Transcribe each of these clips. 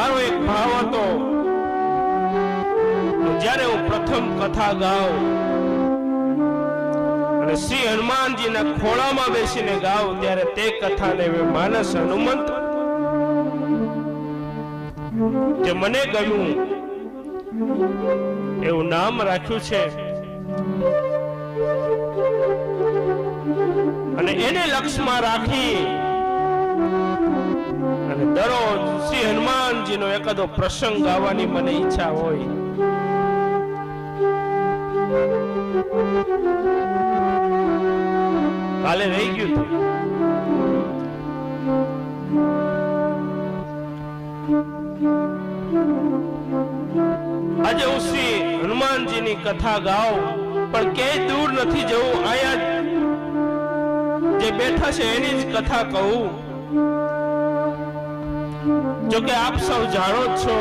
મારો એક ભાવ હતો જ્યારે હું પ્રથમ કથા ગાઉં અને શ્રી હનુમાનજીના ખોળામાં બેસીને ગાઉં, ત્યારે તે કથાને માનસ હનુમંત જે મને ગમ્યું, એવું નામ રાખ્યું છે. અને એને લક્ષમાં રાખી અને દરરોજ શ્રી હનુમાનજીનો એકાદો પ્રસંગ ગાવાની મને ઈચ્છા હોય. કાલે રહી ગયું આજે હું શ્રી હનુમાનજીની કથા ગાઉ, પણ ક્યાંય દૂર નથી જવું. અહીંયા જે બેઠા છે એની જ કથા કહું. જો કે આપ સૌ જાણો જ છો,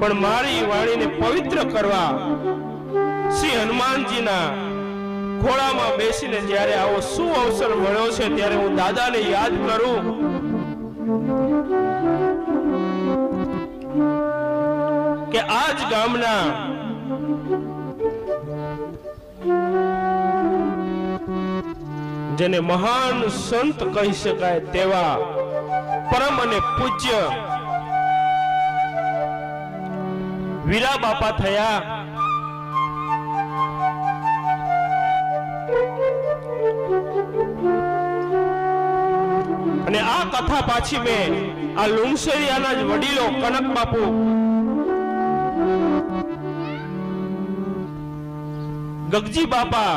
પણ મારી વાણીને પવિત્ર કરવા શ્રી હનુમાનજીના ખોળામાં બેસીને જ્યારે આવો શું અવસર મળ્યો છે ત્યારે હું દાદાને યાદ કરું. કે આજ ગામના જેને મહાન સંત કહી શકાય તેવા પરમ અને પૂજ્ય વીરા બાપા થયા. અને આ કથા પાછી મેં આ લુણસરિયાના જ વડીલો કનક બાપુ ગગજી બાપા,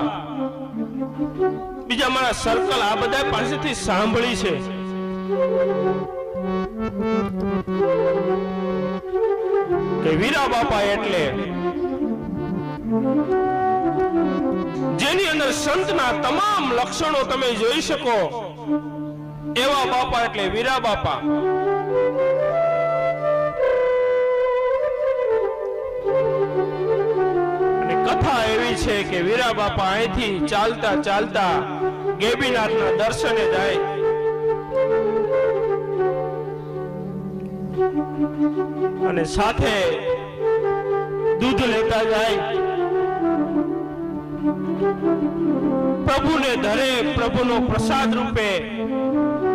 બીજા મારા સર્કલ આ બધા પાસેથી સાંભળી છે. કે વીરા બાપા એટલે જેની અંદર સંતના તમામ લક્ષણો તમે જોઈ શકો, એવા બાપા એટલે વીરા બાપા. કથા એવી છે કે વીરા બાપા અહીંથી ચાલતા ચાલતા ગેબીનાથના દર્શને જાય. અને સાથે દૂધ લેતા જાય. પ્રભુને ધરે, પ્રભુનો પ્રસાદ રૂપે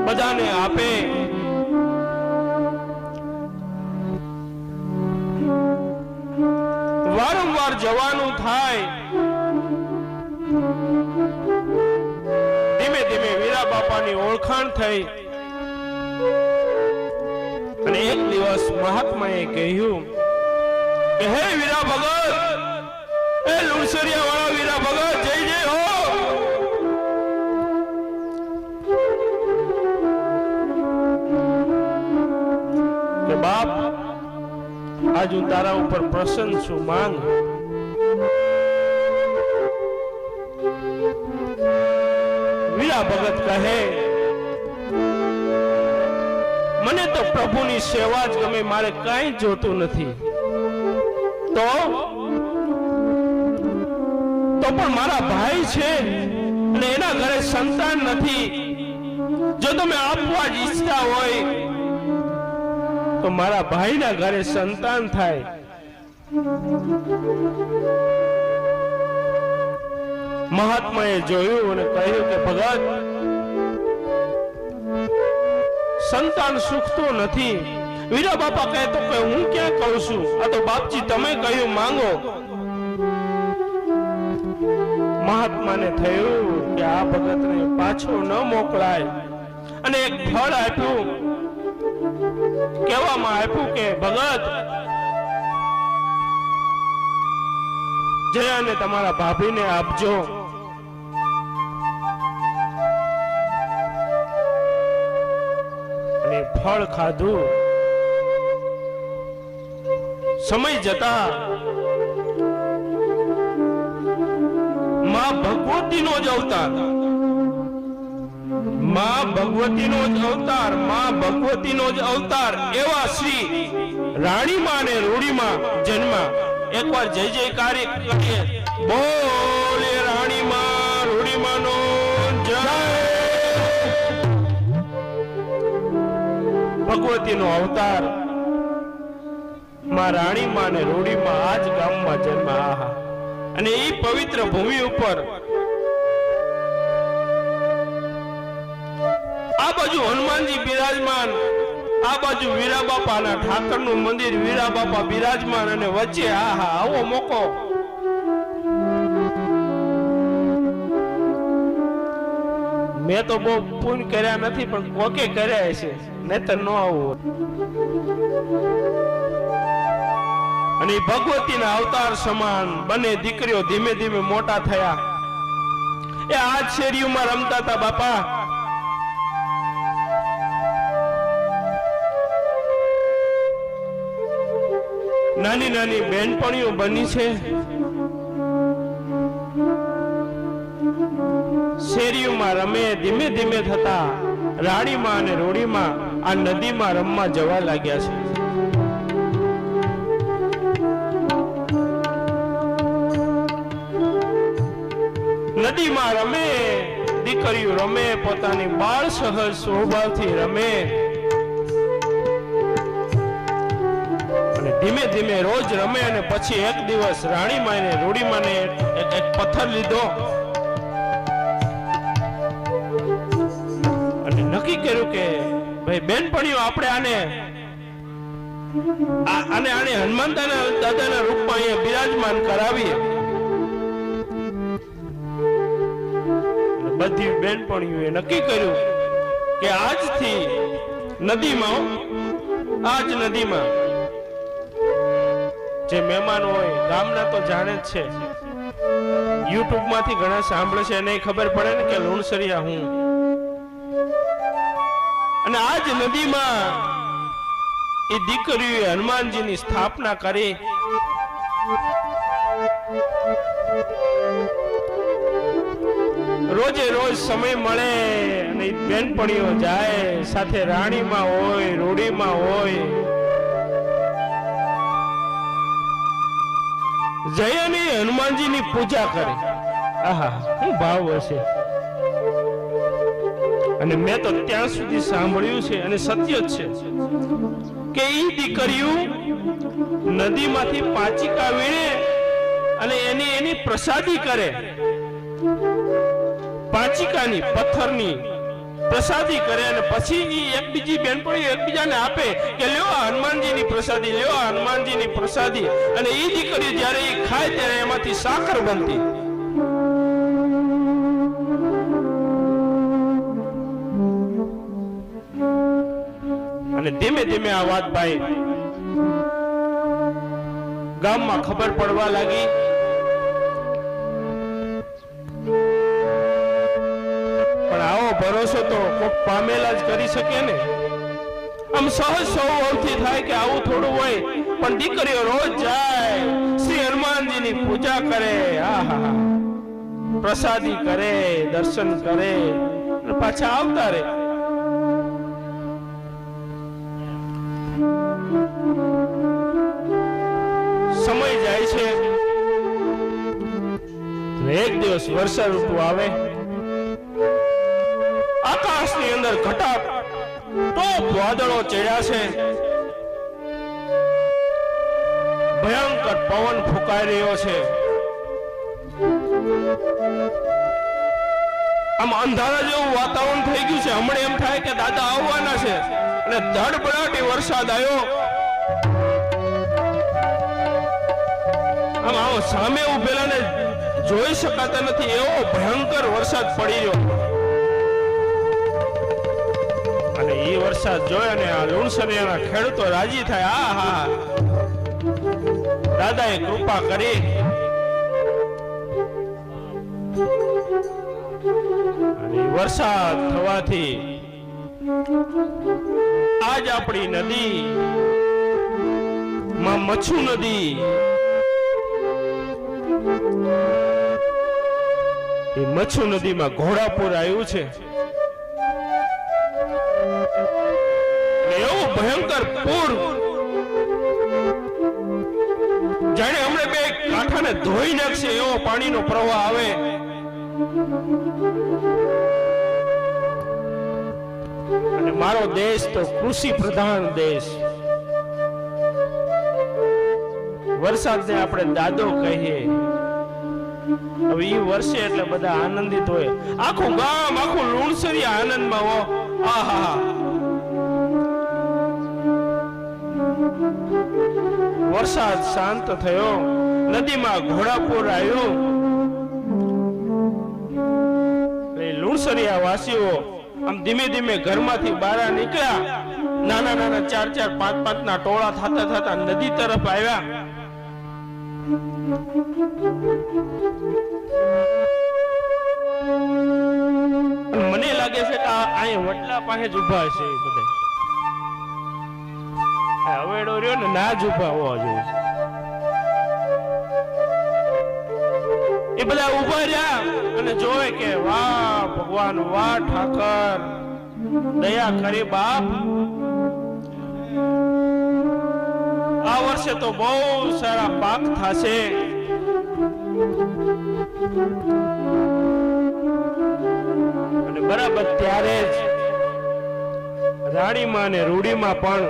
બધાને આપે. વારંવાર જવાનું થાય. ધીમે ધીમે વીરા બાપાની ઓળખાણ થઈ. અને એક દિવસ મહાત્માએ કહ્યું કે હે વીરા ભગત, એ લુણસરિયા વાળા વીરા ભગત, જય જય હો. કે બાપ, આજ હું તારા ઉપર પ્રસન્ન છું માંગ વીરા ભગત કહે મને તો પ્રભુની સેવા જ ગમે, મારે કાંઈ જોતું નથી. તો? તો પણ મારા ભાઈ છે અને એના ઘરે સંતાન નથી. જો તમે આપવા જ ઈચ્છતા હોય, તો મારા ભાઈના ઘરે સંતાન થાય. મહાત્માએ જોયું અને કહ્યું કે ભગત સંતાન સુખતું નથી. વીરા બાપા કહેતો કે હું ક્યાં કહું છું? આ તો બાપજી, તમે કહ્યું, માંગો. મહાત્માને થયું કે આ ભગતને પાછો ન મોકલાય. અને એક ફળ આપ્યું. કહેવામાં આપ્યું કે, ભગત, જયાને તમારા ભાભીને આપજો. ફળ ખાધું. સમય જતા માં ભગવતીનો જ અવતાર. માં ભગવતીનો જ અવતાર, માં ભગવતીનો જ અવતાર એવા શ્રી રાણીમાં અને રૂડીમાં જન્મ એકવાર જય જયકારી કરીએ. બોલે ભગવતીનો અવતારમાં રાણીમાં ને રૂડીમાં આ જ ગામમાં જન્મ આહા. અને એ પવિત્ર ભૂમિ ઉપર આ બાજુ હનુમાનજી બિરાજમાન, આ બાજુ વીરા બાપાના ઠાકરનું મંદિર વીરા બાપા બિરાજમાન અને વચ્ચે, આહા, આવો મોકો. મેં તો બહુ પૂન કર્યા નથી, પણ કોકે કર્યા છે નહીતર ન આવું અને ભગવતીના અવતાર સમાન બંને દીકરીઓ ધીમે ધીમે મોટા થયા. એ આ શેરીઓમાં રમતા હતા, બાપા. નાની નાની બેનપણીઓ બની છે. શેરીઓમાં રમે, ધીમે ધીમે થતા રાણીમાં અને રોડીમાં આ નદીમાં રમવા જવા લાગ્યા છે. નદીમાં રમે, દીકરીઓ રમે, પોતાની બાળ સહજ સ્વભાવથી રમે. અને ધીમે ધીમે રોજ રમે અને પછી એક દિવસ રાણીમાને રૂડીમાને એક પથ્થર લીધો. કર્યું કે, ભાઈ, બેનપણીઓ, આપણે આને અને આને હનુમાન દાદાના રૂપમાં અહીંયા બિરાજમાન કરાવીએ. બધી બેનપણીઓએ નક્કી કર્યું કે આજથી નદીમાં, આજ નદીમાં જે મહેમાન હોય, ગામના તો જાણે જ છે. યુટ્યુબમાંથી ઘણા સાંભળે છે, એને ખબર પડે ને કે લુણસરિયા હું અને આજ નદીમાં એ દીકરીઓએ હનુમાનજીની સ્થાપના કરી. રોજે રોજ સમય મળે અને બેનપણીઓ જાય, સાથે રાણીમાં હોય રૂડીમાં હોય. જયની હનુમાનજીની પૂજા કરે. આહા, શું ભાવ હશે? અને મેં તો ત્યાં સુધી સાંભળ્યું છે અને સત્ય જ છે કે એ દીકરીઓ નદીમાંથી પાચિકા વીણે અને એની એની પ્રસાદી કરે. પાચિકાની, પથ્થરની પ્રસાદી કરે અને પછી એ એકબીજી બેનપણી એકબીજાને આપે કે લ્યો હનુમાનજીની પ્રસાદી, લ્યો આ હનુમાનજીની પ્રસાદી. અને એ દીકરી જ્યારે એ ખાય ત્યારે એમાંથી સાકર બનતી. અને ધીમે ધીમે આ વાત ભાઈ ગામમાં ખબર પડવા લાગી. પણ આવો ભરોસો તો કોક પામેલા જ કરી શકે ને. આમ સહજ સ્વભાવથી થાય કે આવું થોડું હોય, પણ દીકરીઓ રોજ જાય, શ્રી હનુમાનજીની પૂજા કરે, આહા પ્રસાદી કરે, દર્શન કરે પાછા આવતા રહે. એક દિવસ વર્ષા ઋતુ આવે. આકાશની અંદર ઘટા ટોપ વાદળો ચડ્યા છે. ભયંકર પવન ફૂંકાઈ રહ્યો છે. આમ અંધારા જેવું વાતાવરણ થઈ ગયું છે. હમણાં એમ થાય કે દાદા આવવાના છે. અને ધડબડાટી વરસાદ આવ્યો. આમ આવો સામે ઉભેલાને જોઈ શકાતા નથી. એવો ભયંકર વરસાદ પડી રહ્યો. અને એ વરસાદ જોઈ અને આ લુણસરિયાના ખેડૂતો રાજી થાય. આ, હા દાદાએ કૃપા કરી. વરસાદ થવાથી આજ આપણી નદી, માં મચ્છુ નદી એ મચ્છુ નદીમાં ઘોડાપુર આવ્યું છે. એવું ભયંકર પૂર. જાણે હમણાં બે કાંઠાને ધોઈ નાખશે એવો પાણીનો પ્રવાહ આવે. અને મારો દેશ તો કૃષિ પ્રધાન દેશ. વરસાદને આપણે દાદો કહીએ. હવે એ વર્ષે એટલે બધા આનંદિત હોય. આખું ગામ, આખું લુણસરી આનંદમાં હો. આહા વરસાદ શાંત થયો. નદીમાં ઘોડાપુર આવ્યું. લુણસરિયા વાસીઓ આમ ધીમે ધીમે ઘરમાંથી બહાર નીકળ્યા. નાના નાના ચાર ચાર, પાંચ પાંચ ના ટોળા થતા થતા નદી તરફ આવ્યા. મને લાગે છે કે અહીં વડલા પાસે જ ઊભા છે બધા. હવે ડોર્યો ને, ના જ ઊભા હોવા જોઈએ. એ બધા ઊભા રહ્યા અને જોવે કે, વાહ, ભગવાન, વાહ, ઠાકર. દયા કરી બાપ. આ વર્ષે તો બહુ સારા પાક થશે. અને બરાબર ત્યારે જ રાણીમાં અને રૂડીમાં પણ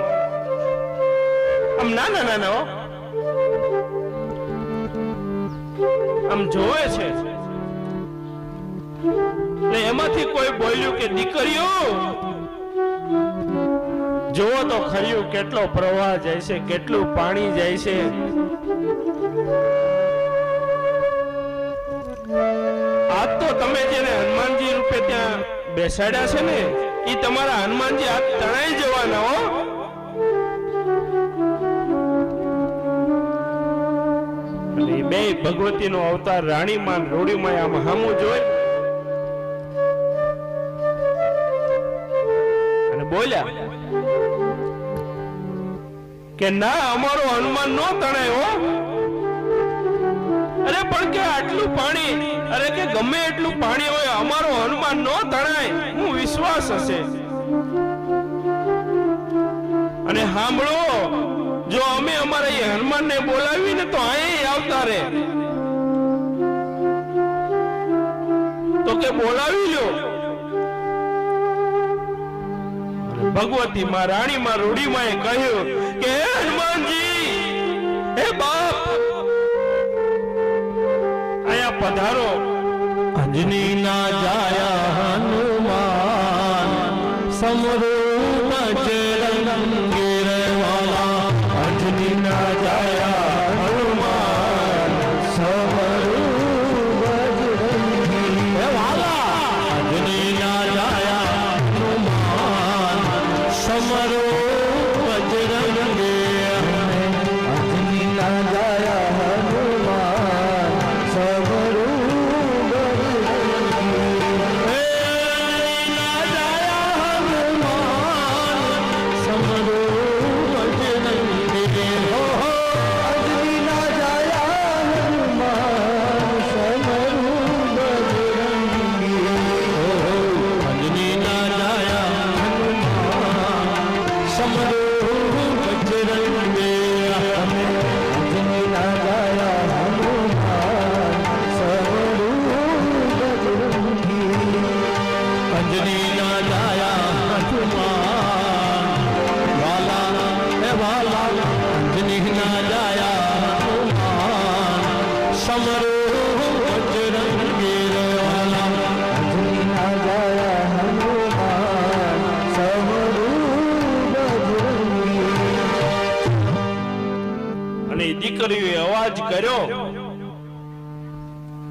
આમ નાના નાના આમ જોવે છે. ને એમાંથી કોઈ બોલ્યું કે દીકરીઓ જોવો તો ખર્યું કેટલો પ્રવાહ જાય છે, કેટલું પાણી જાય છે. આજ તો તમે જેને હનુમાનજી રૂપે ત્યાં બેસાડ્યા છે ને એ તમારા હનુમાનજી આજ તણાઈ જવાના હો. બે ભગવતીનો અવતાર રાણીમાં રોડીમાં આમ હામું જોઈ અને બોલ્યા કે ના, અમારો હનુમાન નો તણાય અરે, પણ કે આટલું પાણી, અરે કે ગમે એટલું પાણી હોય, અમારો હનુમાન નો તણાય. હું વિશ્વાસ હશે. અને સાંભળો, જો અમે અમારા એ હનુમાનને બોલાવીને તો અહીં આવતા રે. તો કે બોલાવી લ્યો. ભગવતી માં રાણી માં રૂડી કહ્યું કે હનુમાનજી હે બાપ! અહીંયા પધારો. અંજની ના જાયા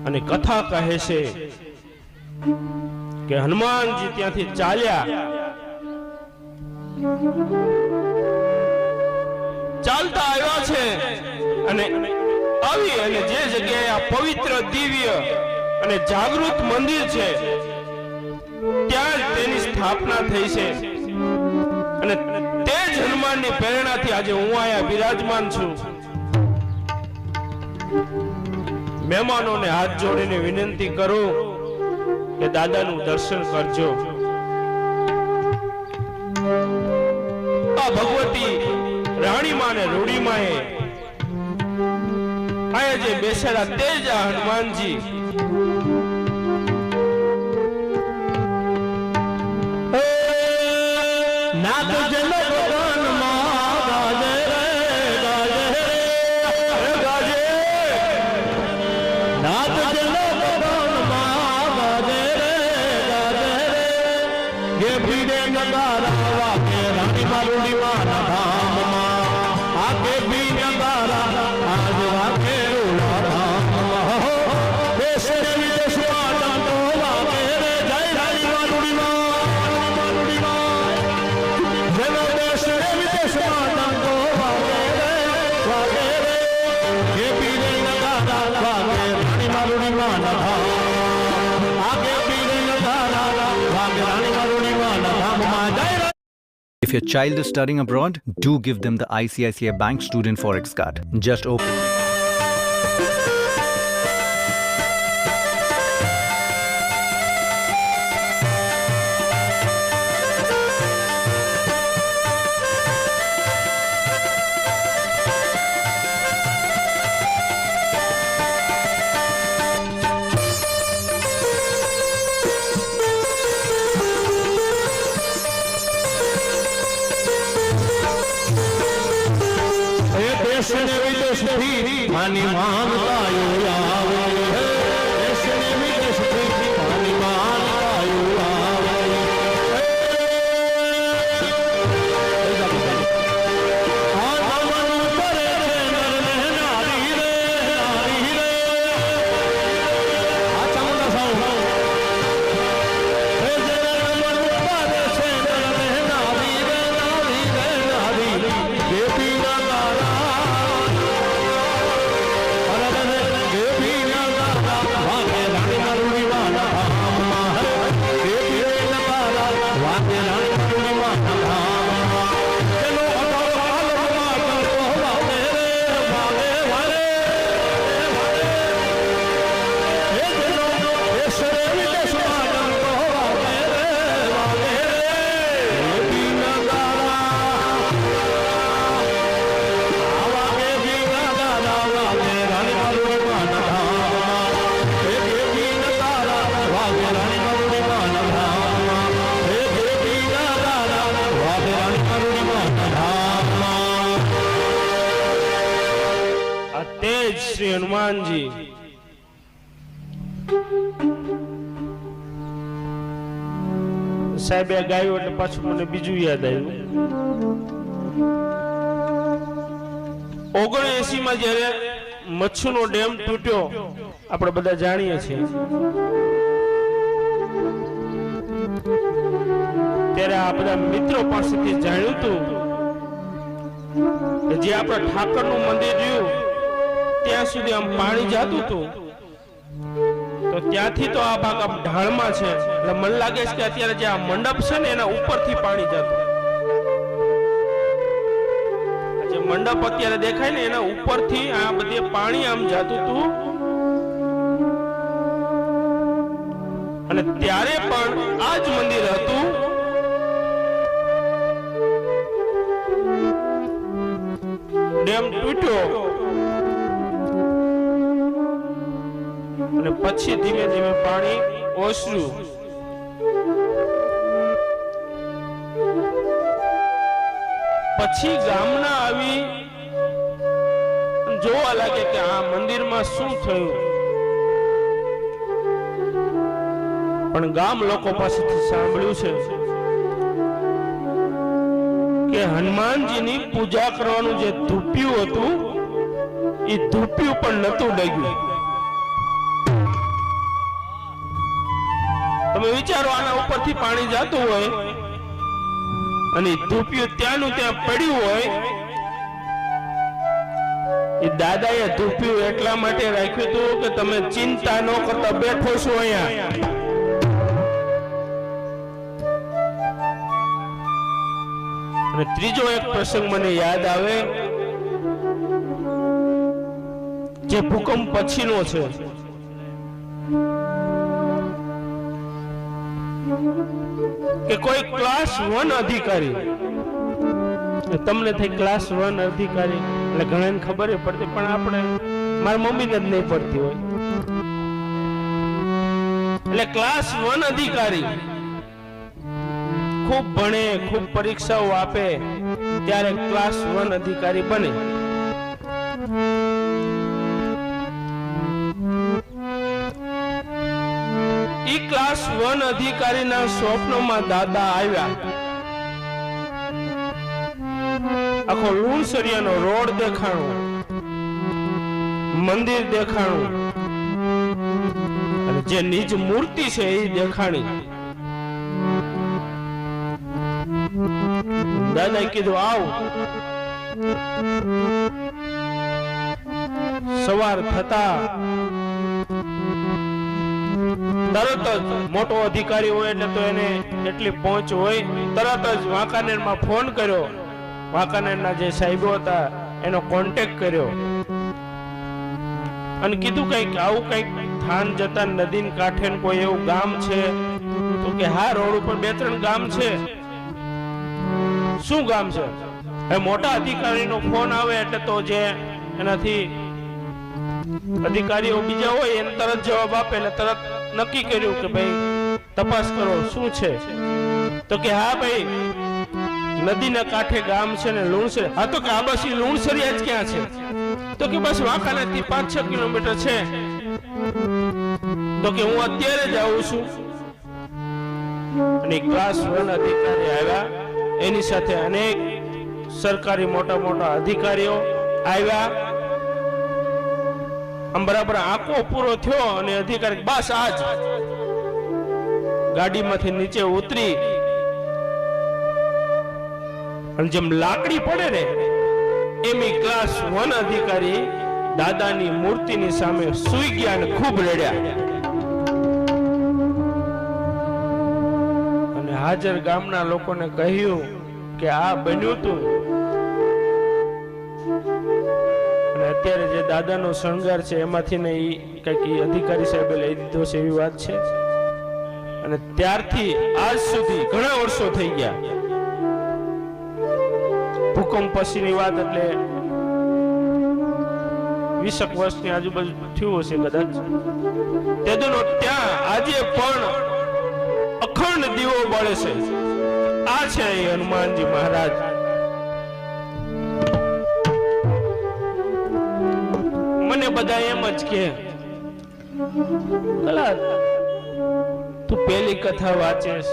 અને કથા કહે છે કે હનુમાનજી ત્યાંથી ચાલ્યા. ચાલતા આવ્યા છે અને આવી અને જે જગ્યાએ આ પવિત્ર દિવ્ય અને જાગૃત મંદિર છે, ત્યાં જ તેની સ્થાપના થઈ છે. અને તે જ હનુમાનની પ્રેરણાથી આજે હું અહીંયા બિરાજમાન છું. મહેમાનોને હાથ જોડીને વિનંતી કરું કે દાદાનું દર્શન કરજો. આ ભગવતી રાણી માને રૂડી માએ અહીંયા જે બેસેલા તે જ Hanumanji If your child is studying abroad, do give them the ICICI Bank Student Forex card. Just open. સાહેબે ગાયું એટલે પાછું મને બીજું યાદ આવ્યું. ઓગણએસી માં જયારે મચ્છુનો ડેમ તૂટ્યો, આપણે બધા જાણીએ છીએ. ત્યારે આ બધા મિત્રો પાસેથી જાણ્યું હતું જે જે ઠાકર ઠાકરનું મંદિર રહ્યું, ત્યાં સુધી આમ પાણી જાતું હતું. તો ત્યાંથી તો આ ભાગ આમ ઢાળમાં છે. એટલે મને લાગે છે કે અત્યારે જે આ મંડપ છે ને એના ઉપરથી પાણી જતું. જે મંડપ અત્યારે દેખાય ને એના ઉપરથી આ બધે પાણી આમ જતું હતું. અને ત્યારે પણ આ જ મંદિર હતું. ડેમ તૂટ્યો. અને પછી ધીમે ધીમે પાણી ઓસર્યું પછી ગામના આવી જોવા લાગે કે આ મંદિરમાં શું થયું. પણ ગામ લોકો પાસેથી સાંભળ્યું છે કે હનુમાનજીની પૂજા કરવાનું જે ધૂપ્યું હતું એ ધૂપ્યું પણ નતું ડગ્યું. તમે વિચારો આના ઉપરથી પાણી જતું હોય અને ધૂપિયું ત્યાંનું ત્યાં પડ્યું હોય, એ દાદાએ ધૂપિયું એટલા માટે રાખ્યું હતું કે તમે ચિંતા ન કરતા બેઠો છો અહીંયા. અને ત્રીજો એક પ્રસંગ મને યાદ આવે, જે ભૂકંપ પછીનો છે. કે કોઈ ક્લાસ વન અધિકારી. તમને થઈ ક્લાસ વન અધિકારી. એટલે ઘણાને ખબર પડતી, પણ આપણે મારા મમ્મીને જ નહીં પડતી હોય. એટલે ક્લાસ વન અધિકારી ખૂબ ભણે, ખૂબ પરીક્ષાઓ આપે, ત્યારે ક્લાસ વન અધિકારી બને. વન અધિકારીના સ્વપ્નમાં દાદા આવ્યા. આખો લુણસરિયાનો રોડ દેખાણો, મંદિર દેખાણું જે નિજ મૂર્તિ છે એ દેખાણી. દાદા કીધું, આવ. તરત જ મોટો અધિકારી હોય એટલે તો એને એટલી પહોંચ હોય, તરત જ વાંકાનેરમાં ફોન કર્યો. વાંકાનેરના જે સાહેબો હતા, એનો કોન્ટેક કર્યો. અને કીધું કંઈક, આવું કંઈક થાન જતા નદી કાંઠે કોઈ એવું ગામ છે? તો કે હા, રોડ ઉપર બે ત્રણ ગામ છે. શું ગામ છે? એ મોટા અધિકારીનો ફોન આવે એટલે તો જે એનાથી અધિકારીઓ બીજા હોય, એને તરત જવાબ આપે એટલે તરત નક્કી કર્યું કે ભાઈ, તપાસ કરો, શું છે? તો કે હા ભાઈ, નદીના કાંઠે ગામ છે ને લુણસરી હા તો કે આ બસ લુણસરિયા જ ક્યાં છે? તો કે બસ વાંકાનેરથી પાંચ છ કિલોમીટર છે. તો કે હું અત્યારે જ આવું છું. અને ક્લાસ વન અધિકારી આવ્યા. એની સાથે અનેક સરકારી મોટા મોટા અધિકારીઓ આવ્યા. આમ બરાબર આંકો પૂરો થયો અને અધિકારી બસ આજ. ગાડીમાંથી નીચે ઉતરી. અને જેમ લાકડી પડે ને, એમ ક્લાસ વન અધિકારી દાદાની મૂર્તિની સામે સુઈ ગયા અને ખૂબ રડ્યા. અને હાજર ગામના લોકોને કહ્યું કે આ બન્યું તું. અત્યારે જે દાદાનો શણગાર છે, એમાંથી ને એ કંઈક અધિકારી સાહેબે લઈ દીધો છે એવી વાત છે. અને ત્યારથી આજ સુધી ઘણા વર્ષો થઈ ગયા. ભૂકંપ પછીની વાત એટલે વીસક વર્ષની આજુબાજુ થયું હશે કદાચ. તેદનો ત્યાં આજે પણ અખંડ દીવો બળે છે. આ છે અહીં હનુમાનજી મહારાજ. બધા એમ જ કે તું પેલી કથા વાંચેશ.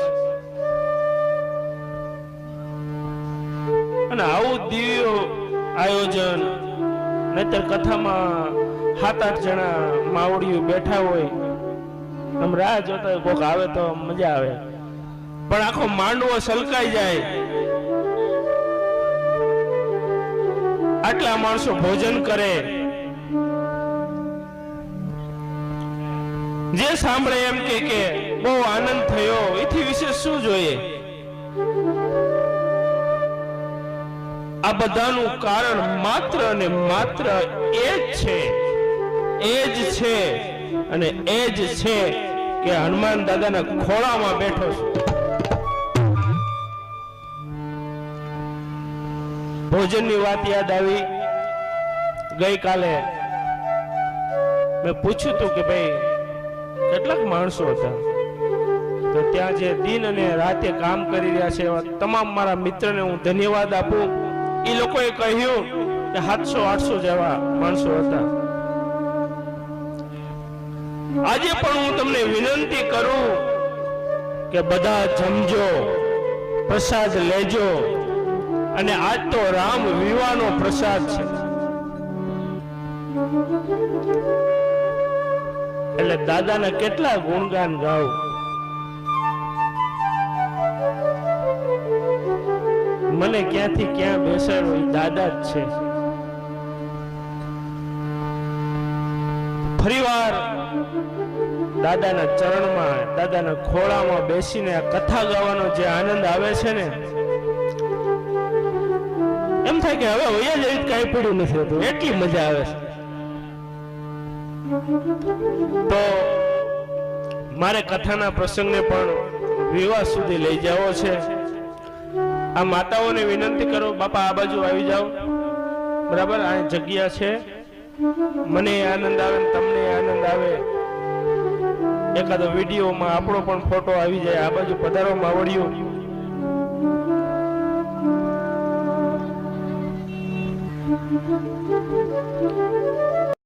અને આવું દિવ્ય આયોજન, નહીતર કથામાં સાત આઠ જણા માવડીઓ બેઠા હોય, આમ રાહ જોતા હોય, કોક આવે તો મજા આવે. પણ આખો માંડવો સલકાઈ જાય. આટલા માણસો ભોજન કરે. જે સાંભળે એમ કે કે બહુ આનંદ થયો, એથી વિશે શું જોઈએ? આ બધાનું કારણ માત્ર અને માત્ર એ જ છે, એ જ છે અને એ જ છે કે હનુમાન દાદાના ખોળામાં બેઠો છું. ભોજનની વાત યાદ આવી. ગઈકાલે મેં પૂછ્યું તું કે ભાઈ કેટલાક માણસો હતા. તો ત્યાં જે દિન અને રાતે કામ કરી રહ્યા છે એવા તમામ મારા મિત્રને હું ધન્યવાદ આપું. એ લોકોએ કહ્યું કે સાતસો, આઠસો જેવા માણસો હતા. આજે પણ હું તમને વિનંતી કરું કે બધા જમજો, પ્રસાદ લેજો. અને આજ તો રામ વિવાહનો પ્રસાદ છે. એટલે દાદાને કેટલા ગુણગાન ગાવ મને ક્યાંથી ક્યાં બેસાડો દાદા જ છે. ફરીવાર દાદાના ચરણમાં, દાદાના ખોળામાં બેસીને આ કથા ગાવાનો જે આનંદ આવે છે ને, એમ થાય કે હવે વયા જ કઈ પડ્યું નથી હોતું. એટલી મજા આવે છે. તો મારે કથાના પ્રસંગને પણ વિવાહ સુધી લઈ જવો છે. આ માતાઓને વિનંતી કરો, બાપા, આ બાજુ આવી જાઓ. બરાબર? આ જગ્યા છે. મને આનંદ આવે તમને આનંદ આવે. એકાદો વિડીયોમાં આપણો પણ ફોટો આવી જાય. આ બાજુ પધારો માવડિયું